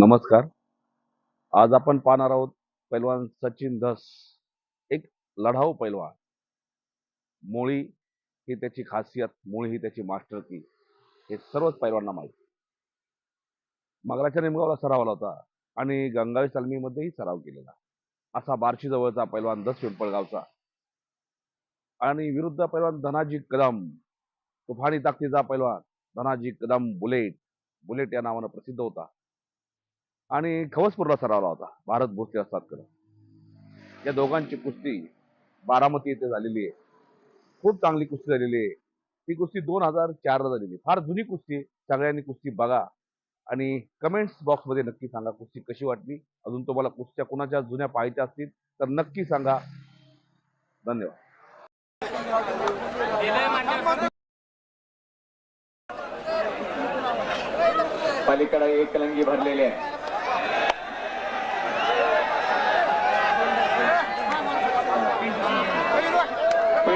नमस्कार. आज आपण पाहणार आहोत पैलवान सचिन धस. एक लढाऊ पैलवान. मुळी ही त्याची खासियत मुळी ही त्याची मास्टर की. हे सर्वच पैलवांना माहिती. मगराच्या निमगावला सरावला होता आणि गंगावी सलमीमध्येही सराव केलेला. असा बार्शी जवळचा पैलवान दस पिंपळगावचा. आणि विरुद्ध पैलवान धनाजी कदम. तुफानी ताकदीचा पैलवान धनाजी कदम बुलेट. बुलेट या नावानं प्रसिद्ध होता. आणि खवसपूरला सरावला होता. भारत भोसले असतातकडे. या दोघांची कुस्ती बारामती येथे झालेली आहे. खूप चांगली कुस्ती झालेली आहे. ही कुस्ती दोन हजार चारला झालेली आहे. फार जुनी कुस्ती आहे. सगळ्यांनी कुस्ती बघा. आणि कमेंट्स बॉक्समध्ये नक्की सांगा कुस्ती कशी वाटली. अजून तुम्हाला कुस्त्या कुणाच्या जुन्या पाहायच्या असतील तर नक्की सांगा. धन्यवाद. पलीकडे एक कलंगी भरलेली आहे.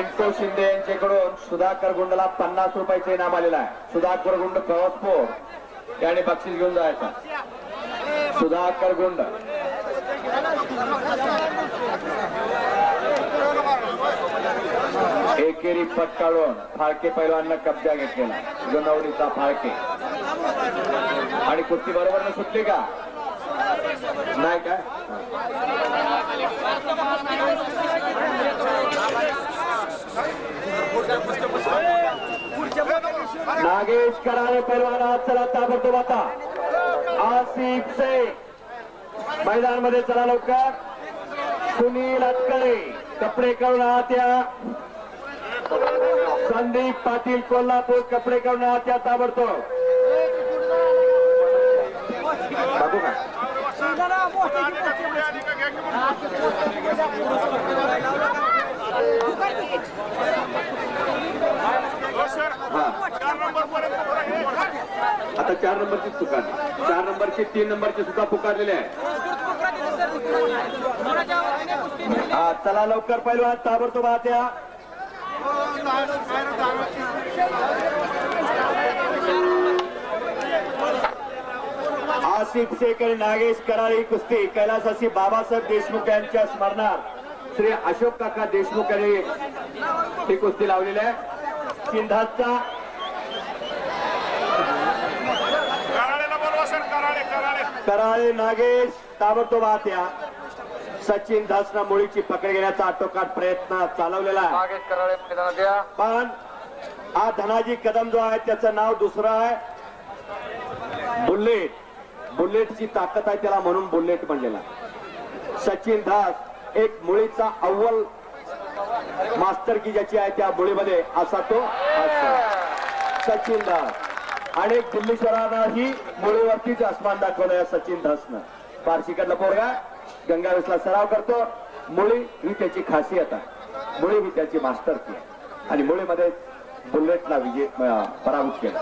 पिंटू शिंदे यांच्याकडून सुधाकर गुंडला पन्नास रुपयाचे इनाम आलेलं आहे. सुधाकर गुंड कवसपूर याने बक्षीस घेऊन जायचं. सुधाकर गुंड. एकेरी पटकाळून फाळके पैलवांना कब्जा घेतलेला जुनवडीचा फाळके. आणि कुस्ती बरोबर सुटली का? नाही का नागेश कराळे पैलवान चला ताबडतोब आता. आसिफ शेख. मैदानमध्ये चला लवकर. सुनील अटकरे. कपडे करून आत या. संदीप पाटील कोल्हापूर कपडे करून आत या ताबडतोब. आता चार नंबरची चुका चार नंबरची तीन नंबरची सुद्धा पुकारलेली आहे. हा चला लवकर पहिलवान ताबडतोब आत्या आसिफ शेख आणि नागेश कराळी कुस्ती कैलासासी बाबासाहेब देशमुख यांच्या स्मरणार्थ श्री अशोक काका देशमुख यांनी ही कुस्ती लावलेली आहे. सिंधाचा कराळे नागेश ताबडतोब आत या सचिन दासना मुळीची पकड घेण्याचा आटोकाट प्रयत्न चालवलेला आहे. पण हा धनाजी कदम जो आहे त्याचं नाव दुसरं आहे. बुलेट. बुलेटची ताकद आहे त्याला म्हणून बुलेट म्हणलेला सचिन दास एक मुळीचा अव्वल मास्टर की ज्याची आहे त्या मुळीमध्ये असा तो. सचिन दास. आणि दिल्लीश्वरांनाही मुळीवरतीच आसमान दाखवलं या सचिन दासनं पारशिकातला पोरगा. गंगावेसला सराव करतो. मुळी ही त्याची खासियत आहे. मुळी ही त्याची मास्टर की आणि मुळीमध्ये बुलेटला विजय पराभूत केला.